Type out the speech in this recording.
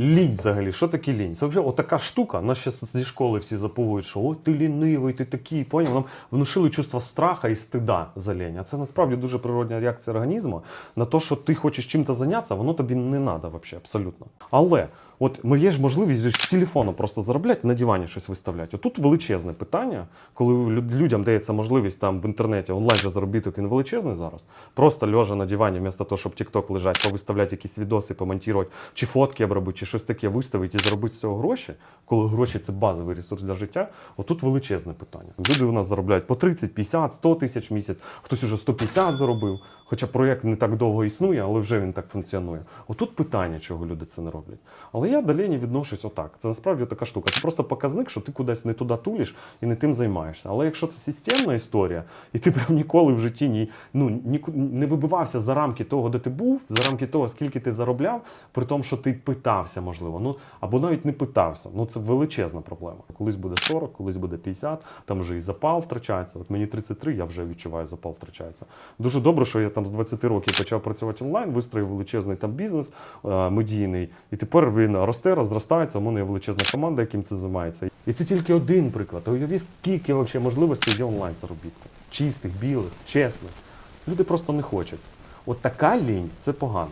Лінь взагалі, що таке лінь? Це взагалі отака штука. Нас ще зі школи всі запугують, що о, ти лінивий, ти такий, поняв? Нам внушили чувство страха і стида за лінь. А це насправді дуже природня реакція організму на те, що ти хочеш чим-то зайнятися, воно тобі не треба взагалі, абсолютно. Але от є ж можливість з телефону просто заробляти на дивані щось виставляти. Отут величезне питання, коли людям дається можливість там в інтернеті онлайн же заробіток він величезний зараз. Просто лежа на дивані, вместо того, щоб TikTok лежать, повиставляти якісь відоси, помонтувати, чи фотки обробити, чи щось таке виставити і заробити з цього гроші, коли гроші це базовий ресурс для життя. Отут величезне питання. Люди у нас заробляють по 30, 50, 100 тисяч в місяць, хтось уже 150 заробив. Хоча проєкт не так довго існує, але вже він так функціонує. Отут питання, чого люди це не роблять. Але я до лені відношусь отак. Це насправді така штука. Це просто показник, що ти кудись не туди тулиш і не тим займаєшся. Але якщо це системна історія, і ти прям ніколи в житті ні, ну, ніку- не вибивався за рамки того, де ти був, за рамки того, скільки ти заробляв, при тому, що ти питався, можливо, ну або навіть не питався. Ну це величезна проблема. Колись буде 40, колись буде 50, там вже і запал втрачається. От мені 33, я вже відчуваю, запал втрачається. Дуже добре, що я там з 20 років почав працювати онлайн, вистроїв величезний там бізнес е, медійний, і тепер він росте, розростається. У мене є величезна команда, яким це займається. І це тільки один приклад. А уявіть, скільки вообще можливостей є онлайн заробітку. Чистих, білих, чесних. Люди просто не хочуть. От така лінь це погано.